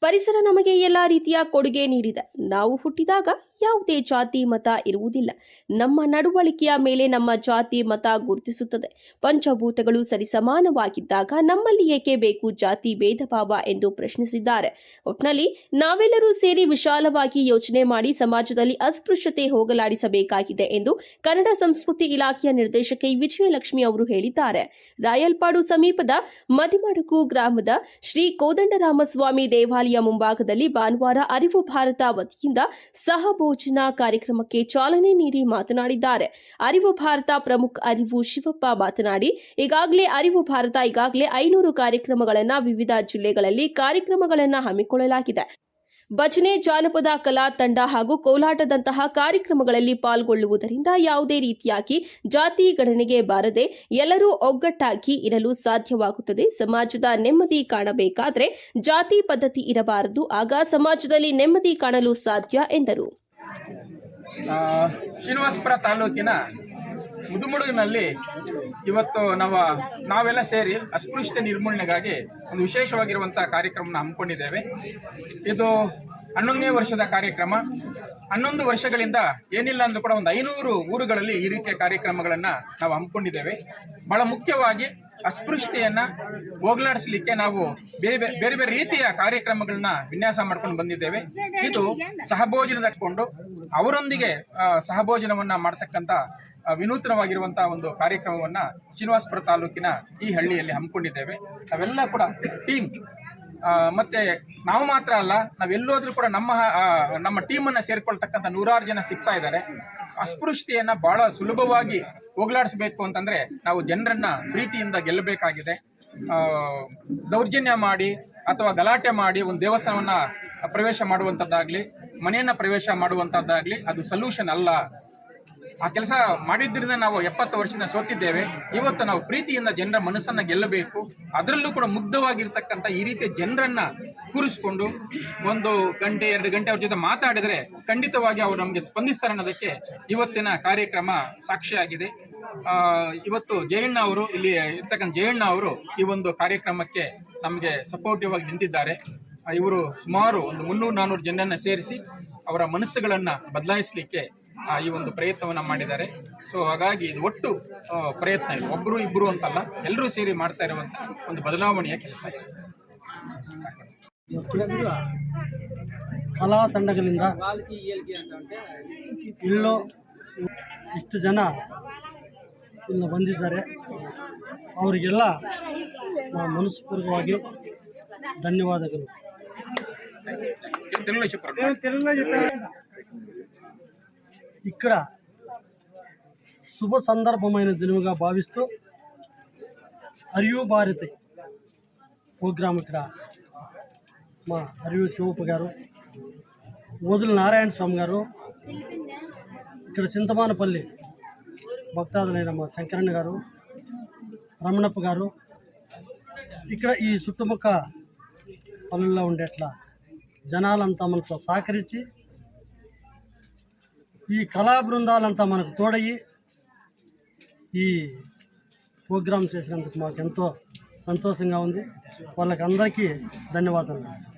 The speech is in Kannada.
ಪರಿಸರ ನಮಗೆ ಎಲ್ಲ ರೀತಿಯ ಕೊಡುಗೆ ನೀಡಿದೆ. ನಾವು ಹುಟ್ಟಿದಾಗ ಯಾವುದೇ ಜಾತಿ ಮತ ಇರುವುದಿಲ್ಲ. ನಮ್ಮ ನಡವಳಿಕೆಯ ಮೇಲೆ ನಮ್ಮ ಜಾತಿ ಮತ ಗುರುತಿಸುತ್ತದೆ. ಪಂಚಭೂತಗಳು ಸರಿಸಮಾನವಾಗಿದ್ದಾಗ ನಮ್ಮಲ್ಲಿ ಏಕೆ ಬೇಕು ಜಾತಿ ಭೇದ ಭಾವ ಎಂದು ಪ್ರಶ್ನಿಸಿದ್ದಾರೆ. ಒಟ್ನಲ್ಲಿ ನಾವೆಲ್ಲರೂ ಸೇರಿ ವಿಶಾಲವಾಗಿ ಯೋಚನೆ ಮಾಡಿ ಸಮಾಜದಲ್ಲಿ ಅಸ್ಪೃಶ್ಯತೆ ಹೋಗಲಾಡಿಸಬೇಕಾಗಿದೆ ಎಂದು ಕನ್ನಡ ಸಂಸ್ಕೃತಿ ಇಲಾಖೆಯ ನಿರ್ದೇಶಕಿ ವಿಜಯಲಕ್ಷ್ಮಿ ಅವರು ಹೇಳಿದ್ದಾರೆ. ರಾಯಲ್ಪಾಡು ಸಮೀಪದ ಮದಿಮಡುಕು ಗ್ರಾಮದ ಶ್ರೀ ಕೋದಂಡರಾಮಸ್ವಾಮಿ ದೇವಾಲಯ ಮುಂಭಾಗದಲ್ಲಿ ಭಾನುವಾರ ಅರಿವು ಭಾರತ ವತಿಯಿಂದ ಸಹಭೋಜನ ಕಾರ್ಯಕ್ರಮಕ್ಕೆ ಚಾಲನೆ ನೀಡಿ ಮಾತನಾಡಿದ್ದಾರೆ. ಅರಿವು ಭಾರತ ಪ್ರಮುಖ ಅರಿವು ಶಿವಪ್ಪ ಮಾತನಾಡಿ, ಈಗಾಗಲೇ ಅರಿವು ಭಾರತ ಈಗಾಗಲೇ ಐನೂರು ಕಾರ್ಯಕ್ರಮಗಳನ್ನು ವಿವಿಧ ಜಿಲ್ಲೆಗಳಲ್ಲಿ ಕಾರ್ಯಕ್ರಮಗಳನ್ನು ಹಮ್ಮಿಕೊಳ್ಳಲಾಗಿದೆ. ಭಜನೆ, ಜಾನಪದ, ಕಲಾ ತಂಡ ಹಾಗೂ ಕೋಲಾಟದಂತಹ ಕಾರ್ಯಕ್ರಮಗಳಲ್ಲಿ ಪಾಲ್ಗೊಳ್ಳುವುದರಿಂದ ಯಾವುದೇ ರೀತಿಯಾಗಿ ಜಾತಿ ಗಣನೆಗೆ ಬಾರದೆ ಎಲ್ಲರೂ ಒಗ್ಗಟ್ಟಾಗಿ ಇರಲು ಸಾಧ್ಯವಾಗುತ್ತದೆ. ಸಮಾಜದ ನೆಮ್ಮದಿ ಕಾಣಬೇಕಾದರೆ ಜಾತಿ ಪದ್ಧತಿ ಇರಬಾರದು. ಆಗ ಸಮಾಜದಲ್ಲಿ ನೆಮ್ಮದಿ ಕಾಣಲು ಸಾಧ್ಯ ಎಂದರು. ಶ್ರೀನಿವಾಸಪುರ ತಾಲೂಕಿನ ಮುದುಮುಡುಗಿನಲ್ಲಿ ಇವತ್ತು ನಾವು, ನಾವೆಲ್ಲ ಸೇರಿ ಅಸ್ಪೃಶ್ಯತೆ ನಿರ್ಮೂಲನೆಗಾಗಿ ಒಂದು ವಿಶೇಷವಾಗಿರುವಂಥ ಕಾರ್ಯಕ್ರಮನ ಹಮ್ಮಿಕೊಂಡಿದ್ದೇವೆ. ಇದು ಹನ್ನೊಂದನೇ ವರ್ಷದ ಕಾರ್ಯಕ್ರಮ. ಹನ್ನೊಂದು ವರ್ಷಗಳಿಂದ ಏನಿಲ್ಲ ಅಂದರೂ ಕೂಡ ಒಂದು ಐನೂರು ಊರುಗಳಲ್ಲಿ ಈ ರೀತಿಯ ಕಾರ್ಯಕ್ರಮಗಳನ್ನು ನಾವು ಹಮ್ಮಿಕೊಂಡಿದ್ದೇವೆ. ಬಹಳ ಮುಖ್ಯವಾಗಿ ಅಸ್ಪೃಶ್ಯತೆಯನ್ನು ಹೋಗಲಾಡಿಸಲಿಕ್ಕೆ ನಾವು ಬೇರೆ ಬೇರೆ ಬೇರೆ ರೀತಿಯ ಕಾರ್ಯಕ್ರಮಗಳನ್ನ ವಿನ್ಯಾಸ ಮಾಡ್ಕೊಂಡು ಬಂದಿದ್ದೇವೆ. ಇದು ಸಹಭೋಜನದ ಕೊಂಡು ಅವರೊಂದಿಗೆ ಸಹಭೋಜನವನ್ನ ಮಾಡ್ತಕ್ಕಂಥ ವಿನೂತನವಾಗಿರುವಂತಹ ಒಂದು ಕಾರ್ಯಕ್ರಮವನ್ನ ಶ್ರೀನಿವಾಸಪುರ ತಾಲೂಕಿನ ಈ ಹಳ್ಳಿಯಲ್ಲಿ ಹಮ್ಮಿಕೊಂಡಿದ್ದೇವೆ. ನಾವೆಲ್ಲ ಕೂಡ ಟೀಮ್ ಮತ್ತೆ ನಾವು ಮಾತ್ರ ಅಲ್ಲ, ನಾವೆಲ್ಲೋದ್ರೂ ಕೂಡ ನಮ್ಮ ನಮ್ಮ ಟೀಮನ್ನು ಸೇರ್ಕೊಳ್ತಕ್ಕಂಥ ನೂರಾರು ಜನ ಸಿಗ್ತಾ ಇದ್ದಾರೆ. ಅಸ್ಪೃಶ್ಯತೆಯನ್ನ ಬಹಳ ಸುಲಭವಾಗಿ ಹೋಗ್ಲಾಡಿಸ್ಬೇಕು ಅಂತಂದ್ರೆ ನಾವು ಜನರನ್ನು ಪ್ರೀತಿಯಿಂದ ಗೆಲ್ಲಬೇಕಾಗಿದೆ. ದೌರ್ಜನ್ಯ ಮಾಡಿ ಅಥವಾ ಗಲಾಟೆ ಮಾಡಿ ಒಂದು ದೇವಸ್ಥಾನವನ್ನ ಪ್ರವೇಶ ಮಾಡುವಂಥದ್ದಾಗಲಿ, ಮನೆಯನ್ನ ಪ್ರವೇಶ ಮಾಡುವಂಥದ್ದಾಗಲಿ ಅದು ಸೊಲ್ಯೂಷನ್ ಅಲ್ಲ. ಆ ಕೆಲಸ ಮಾಡಿದ್ದರಿಂದ ನಾವು ಎಪ್ಪತ್ತು ವರ್ಷದಿಂದ ಸೋತಿದ್ದೇವೆ. ಇವತ್ತು ನಾವು ಪ್ರೀತಿಯಿಂದ ಜನರ ಮನಸ್ಸನ್ನ ಗೆಲ್ಲಬೇಕು. ಅದರಲ್ಲೂ ಕೂಡ ಮುಗ್ಧವಾಗಿರ್ತಕ್ಕಂಥ ಈ ರೀತಿಯ ಜನರನ್ನ ಕೂರಿಸ್ಕೊಂಡು ಒಂದು ಗಂಟೆ, ಎರಡು ಗಂಟೆ ಅವ್ರ ಜೊತೆ ಮಾತಾಡಿದರೆ ಖಂಡಿತವಾಗಿ ಅವರು ನಮಗೆ ಸ್ಪಂದಿಸ್ತಾರೆ ಅನ್ನೋದಕ್ಕೆ ಇವತ್ತಿನ ಕಾರ್ಯಕ್ರಮ ಸಾಕ್ಷಿಯಾಗಿದೆ. ಇವತ್ತು ಜಯಣ್ಣ ಅವರು, ಇಲ್ಲಿ ಇರ್ತಕ್ಕಂಥ ಜಯಣ್ಣ ಅವರು ಈ ಒಂದು ಕಾರ್ಯಕ್ರಮಕ್ಕೆ ನಮಗೆ ಸಪೋರ್ಟಿವ್ ಆಗಿ ನಿಂತಿದ್ದಾರೆ. ಇವರು ಸುಮಾರು ಒಂದು ಮುನ್ನೂರು ನಾನ್ನೂರು ಜನರನ್ನು ಸೇರಿಸಿ ಅವರ ಮನಸ್ಸುಗಳನ್ನು ಬದಲಾಯಿಸಲಿಕ್ಕೆ ಈ ಒಂದು ಪ್ರಯತ್ನವನ್ನು ಮಾಡಿದ್ದಾರೆ. ಸೊ ಹಾಗಾಗಿ ಇದು ಒಟ್ಟು ಪ್ರಯತ್ನ ಇದೆ. ಒಬ್ಬರು ಇಬ್ಬರು ಅಂತಲ್ಲ ಎಲ್ಲರೂ ಸೇರಿ ಮಾಡ್ತಾ ಇರುವಂಥ ಒಂದು ಬದಲಾವಣೆಯ ಕೆಲಸ ಇದೆ. ಕಲಾ ತಂಡಗಳಿಂದ ಇಲ್ಲೋ ಇಷ್ಟು ಜನ ಇಲ್ಲ ಬಂದಿದ್ದಾರೆ. ಅವರಿಗೆಲ್ಲ ನಾವು ಮನಸ್ಪೂರ್ವಕವಾಗಿ ಧನ್ಯವಾದಗಳು. ఇక్కడ శుభ సందర్భమైన దినముగా భావిస్తూ అరియు భారతి ప్రోగ్రాం ఇక్కడ మా అరియు శివప్ప గారు వదుల నారాయణ స్వామి గారు ఇక్కడ చింతమానపల్లి భక్తాదులైన మా శంకరಣ್ణ గారు రమణప్ప గారు ఇక్కడ ఈ చుట్టుముక్క పనుల్లో ఉండేట్లా జనాలంతా మనతో సహకరించి ఈ కళా బృందాలంతా మనకు తోడయ్యి ఈ ప్రోగ్రాం చేసినందుకు మాకు ఎంతో సంతోషంగా ఉంది. వాళ్ళకి అందరికీ ధన్యవాదాలు.